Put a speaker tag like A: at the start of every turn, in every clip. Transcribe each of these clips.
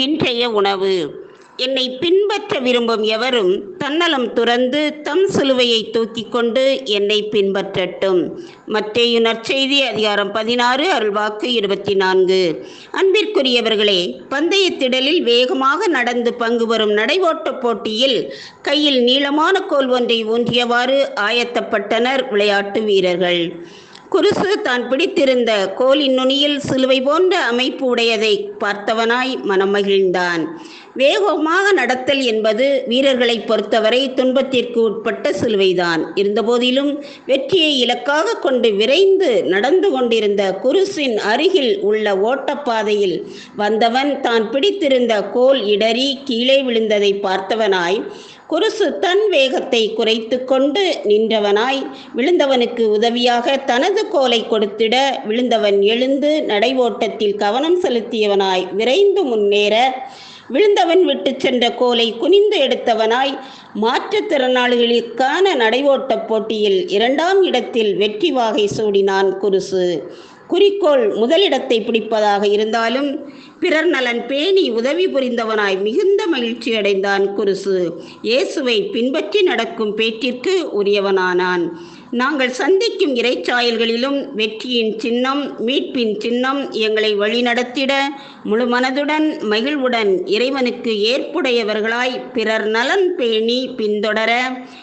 A: இன்றைய உணவு. என்னை பின்பற்ற விரும்பும் எவரும் தன்னலம் துறந்து தம் சிலுவையை தூக்கிக் கொண்டு என்னை பின்பற்றட்டும். மத்தேயு நற்செய்தி அதிகாரம் பதினாறு அருள்வாக்கு இருபத்தி நான்கு அன்பிற்குரியவர்களே பந்தயத்திடலில் வேகமாக நடந்து பங்கு வரும் நடைவோட்ட போட்டியில் கையில் நீளமான கோல் ஒன்றை ஊன்றியவாறு ஆயத்தப்பட்டனர் விளையாட்டு வீரர்கள். குருசு தான் பிடித்திருந்த கோலின் நுனியில் சிலுவை போன்ற அமைப்பு உடையதை பார்த்தவனாய் மனம் மகிழ்ந்தான். வேகமாக நடத்தல் என்பது வீரர்களை பொறுத்தவரை துன்பத்திற்கு உட்பட்ட சிலுவைதான். இருந்தபோதிலும் வெற்றியை இலக்காக கொண்டு விரைந்து நடந்து கொண்டிருந்த குருசின் அருகில் உள்ள ஓட்டப்பாதையில் வந்தவன் தான் பிடித்திருந்த கோல் இடறி கீழே விழுந்ததை பார்த்தவனாய் குருசு தன் வேகத்தை குறைத்து கொண்டு நின்றவனாய் விழுந்தவனுக்கு உதவியாக தனது கோலை கொடுத்திட விழுந்தவன் எழுந்து நடைவோட்டத்தில் கவனம் செலுத்தியவனாய் விரைந்து முன்னேற விழுந்தவன் விட்டு சென்ற கோலை குனிந்து எடுத்தவனாய் மாற்றுத்திறனாளிகளுக்கான நடைவோட்டப் போட்டியில் இரண்டாம் இடத்தில் வெற்றி வாகை சூடினான் குருசு. குறிக்கோள் முதலிடத்தை பிடிப்பதாக இருந்தாலும் பிறர் நலன் பேணி உதவி புரிந்தவனாய் மிகுந்த மகிழ்ச்சி அடைந்தான் குருசு. இயேசுவை பின்பற்றி நடக்கும் பேச்சிற்கு உரியவனானான். நாங்கள் சந்திக்கும் இறைச்சாயல்களிலும் வெற்றியின் சின்னம் மீட்பின் சின்னம் எங்களை வழிநடத்திட முழு மனதுடன் மகிழ்வுடன் இறைவனுக்கு ஏற்புடையவர்களாய் பிறர் நலன் பேணி பின்தொடர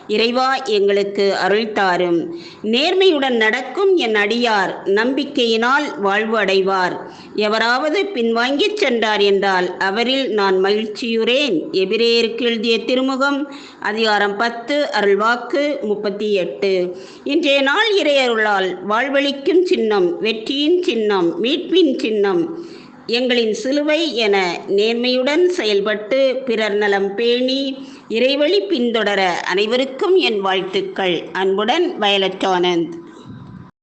A: இறைவா எங்களுக்கு அருள் தாரும். நேர்மையுடன் நடக்கும் என் அடியார் நம்பிக்கையினால் வாழ்வு அடைவார். எவராவது பின்வாங்கிச் சென்றார் என்றால் அவரில் நான் மகிழ்ச்சியுறேன். எபிரேயருக்கு எழுதிய திருமுகம் அதிகாரம் பத்து அருள்வாக்கு முப்பத்தி எட்டு. இன்றைய நாள் இறையருளால் வாழ்வழிக்கும் சின்னம் வெற்றியின் சின்னம் மீட்பின் சின்னம் எங்களின் சிலுவை என நேர்மையுடன் செயல்பட்டு பிறர் நலம் பேணி இறைவழி பின்தொடர அனைவருக்கும் என் வாழ்த்துக்கள். அன்புடன் வயலட் ஆனந்த்.